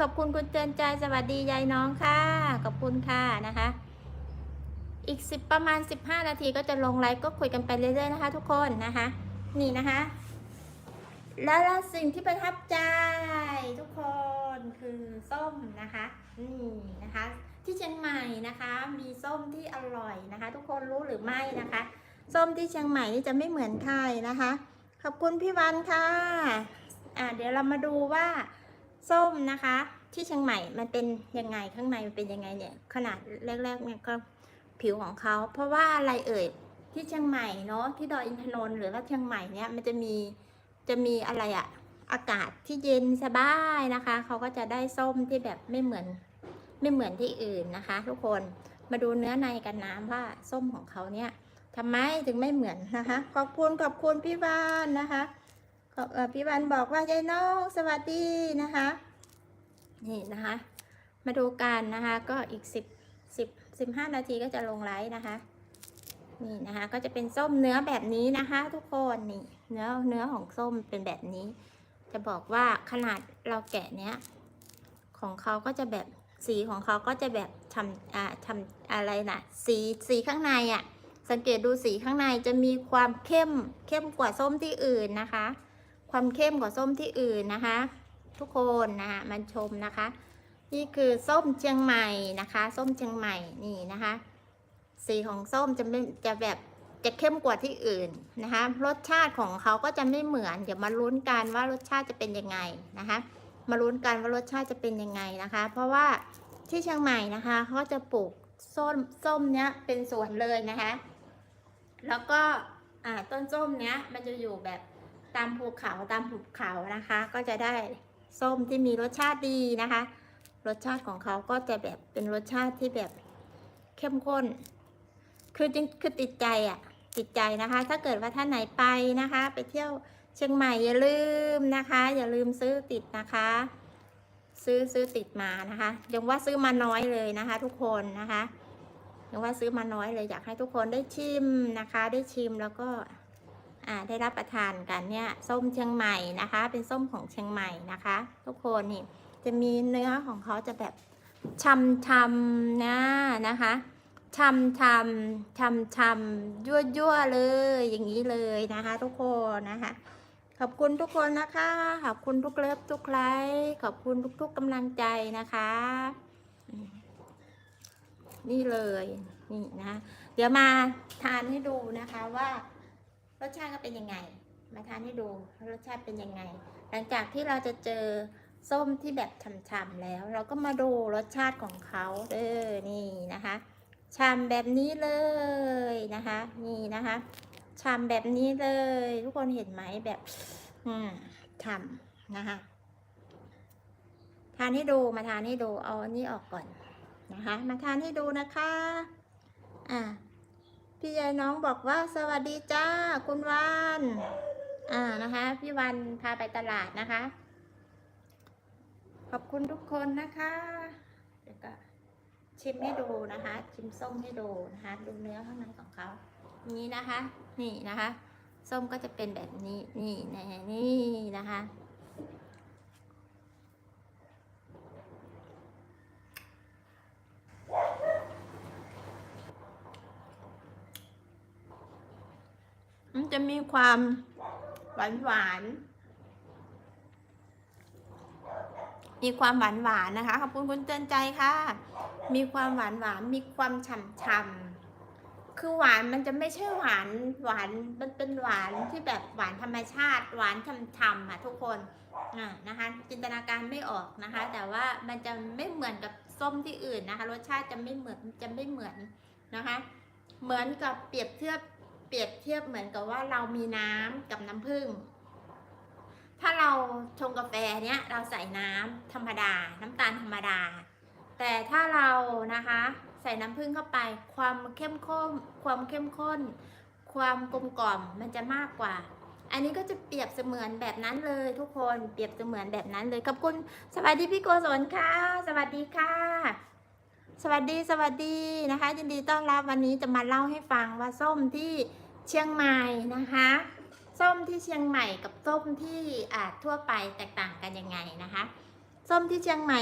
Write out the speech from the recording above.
ขอบคุณคุณเตือนใจสวัสดียายน้องค่ะ ขอบคุณค่ะนะคะ อีกสิบประมาณ15นาทีก็จะลงไลฟ์ก็คุยกันไปเรื่อยๆนะคะ ทุกคนนะคะ นี่นะคะแล้วแล้วสิ่งที่ประทับใจทุกคนคือส้มนะคะนี่นะคะ ที่เชียงใหม่นะคะ มีส้มที่อร่อยนะคะ ทุกคนรู้หรือไม่นะคะ ส้มที่เชียงใหม่นี่จะไม่เหมือนใครนะคะ ขอบคุณพี่วันค่ะ อ่าเดี๋ยวเรามาดูว่า ส้มนะคะ ที่เชียงใหม่มันเป็นยังไงข้างในมันเป็นยังไงเนี่ยขนาดแรกๆเนี่ยก็ผิวของเขา เพราะว่าอะไรเอ่ยที่เชียงใหม่เนาะที่ดอยอินทนนท์หรือว่าเชียงใหม่เนี่ยมันจะมีจะมีอะไรอะอากาศที่เย็นสบายนะคะเขาก็จะได้ส้มที่แบบไม่เหมือนไม่เหมือนที่อื่นนะคะ ทุกคนมาดูเนื้อในกันนะว่าส้มของเขาเนี่ยทำไมถึงไม่เหมือนนะคะ ขอบคุณขอบคุณพี่วานนะคะ พี่วานบอกว่ายายน้องสวัสดีนะคะ นี่นะคะ มาดูกันนะคะ ก็อีกสิบสิบสิบห้านาทีก็จะลงไลฟ์นะคะ นี่นะคะ ก็จะเป็นส้มเนื้อแบบนี้นะคะ ทุกคนนี่เนื้อเนื้อของส้มเป็นแบบนี้ จะบอกว่าขนาดเราแกะเนี้ยของเขาก็จะแบบสีของเขาก็จะแบบทำอ่าทำอะไรนะสีสีข้างในอะ่ะสังเกตดูสีข้างในจะมีความเข้มเข้มกว่าส้มที่อื่นนะคะ ความเข้มกว่าส้มที่อื่นนะคะ ทุกคนนะคะมันชมนะคะ นี่คือส้มเชียงใหม่นะคะ ส้มเชียงใหม่นี่นะคะ สีของส้มจะไม่จะแบบจะเข้มกว่าที่อื่นนะคะ รสชาติของเขาก็จะไม่เหมือน เดี๋ยวมาลุ้นกันว่ารสชาติจะเป็นยังไงนะคะ มาลุ้นกันว่ารสชาติจะเป็นยังไงนะคะ เพราะว่าที่เชียงใหม่นะคะเขาจะปลูกส้มส้มเนี้ยเป็นสวนเลยนะคะ แล้วก็ต้นส้มเนี้ยมันจะอยู่แบบ ตามภูเขาตามหุบเขานะคะ ก็จะได้ส้มที่มีรสชาติดีนะคะ รสชาติของเขาก็จะแบบเป็นรสชาติที่แบบเข้มข้น คือจริงคือติดใจอะติดใจนะคะ ถ้าเกิดว่าท่านไหนไปนะคะ ไปเที่ยวเชียงใหม่อย่าลืมนะคะ อย่าลืมซื้อติดนะคะ ซื้อซื้อติดมานะคะยังว่าซื้อมาน้อยเลยนะคะ ทุกคนนะคะยังว่าซื้อมาน้อยเลยอยากให้ทุกคนได้ชิมนะคะ ได้ชิมแล้วก็ ได้รับประทานกันเนี่ยส้มเชียงใหม่นะคะ เป็นส้มของเชียงใหม่นะคะ ทุกคนนี่จะมีเนื้อของเขาจะแบบช่ำชำนะนะคะช่ำชำช่ำชำยั่วยั่วเลยอย่างนี้เลยนะคะ ทุกคนนะคะ ขอบคุณทุกคนนะคะขอบคุณทุกเลิฟทุกไลค์ขอบคุณทุก ๆกำลังใจนะคะ นี่เลยนี่นะ เดี๋ยวมาทานให้ดูนะคะว่า รสชาติก็เป็นยังไง มาทานให้ดูรสชาติเป็นยังไง หลังจากที่เราจะเจอส้มที่แบบฉ่ำๆแล้ว เราก็มาดูรสชาติของเขาเออนี่นะคะฉ่ำแบบนี้เลยนะคะ นี่นะคะฉ่ำแบบนี้เลย ทุกคนเห็นไหมแบบอืมฉ่ำนะคะทานให้ดูมาทานให้ดูเอาอันนี้ออกก่อนนะคะ มาทานให้ดูนะคะ อ่า พี่ยายน้องบอกว่าสวัสดีจ้าคุณวานอ่านะคะ พี่วันพาไปตลาดนะคะ ขอบคุณทุกคนนะคะเดี๋ยวก็ชิมให้ดูนะคะ ชิมส้มให้ดูนะคะดูเนื้อข้างในของเขานี้นะคะ นี่นะคะ ส้มก็จะเป็นแบบนี้นี่นนี่นะคะ จะมีความหวานหวานมีความหวานหวานนะคะขอบคุณคุณเตือนใจค่ะ มีความหวานหวานมีความฉ่ำฉ่ำคือหวานมันจะไม่ใช่หวานหวานมันเป็นหวานที่แบบหวานธรรมชาติ หวานฉ่ำๆอะทุกคนอ่านะคะ จินตนาการไม่ออกนะคะ แต่ว่ามันจะไม่เหมือนกับส้มที่อื่นนะคะ รสชาติจะไม่เหมือนจะไม่เหมือนนะคะ เหมือนกับเปรียบเทียบ เปรียบเทียบเหมือนกับว่าเรามีน้ำกับน้ำผึ้ง ถ้าเราชงกาแฟเนี้ยเราใส่น้ำธรรมดา น้ำตาลธรรมดา แต่ถ้าเรานะคะใส่น้ำผึ้งเข้าไป ความเข้มข้น ความเข้มข้น ความกลมกล่อมมันจะมากกว่า อันนี้ก็จะเปรียบเสมือนแบบนั้นเลยทุกคน เปรียบเสมือนแบบนั้นเลยขอบคุณสวัสดีพี่โกศลค่ะ สวัสดีค่ะ สวัสดีสวัสดีนะคะยินดีต้อนรับวันนี้จะมาเล่าให้ฟังว่าส้มที่เชียงใหม่นะคะ ส้มที่เชียงใหม่กับส้มที่อาทั่วไปแตกต่างกันยังไงนะคะ ส้มที่เชียงใหม่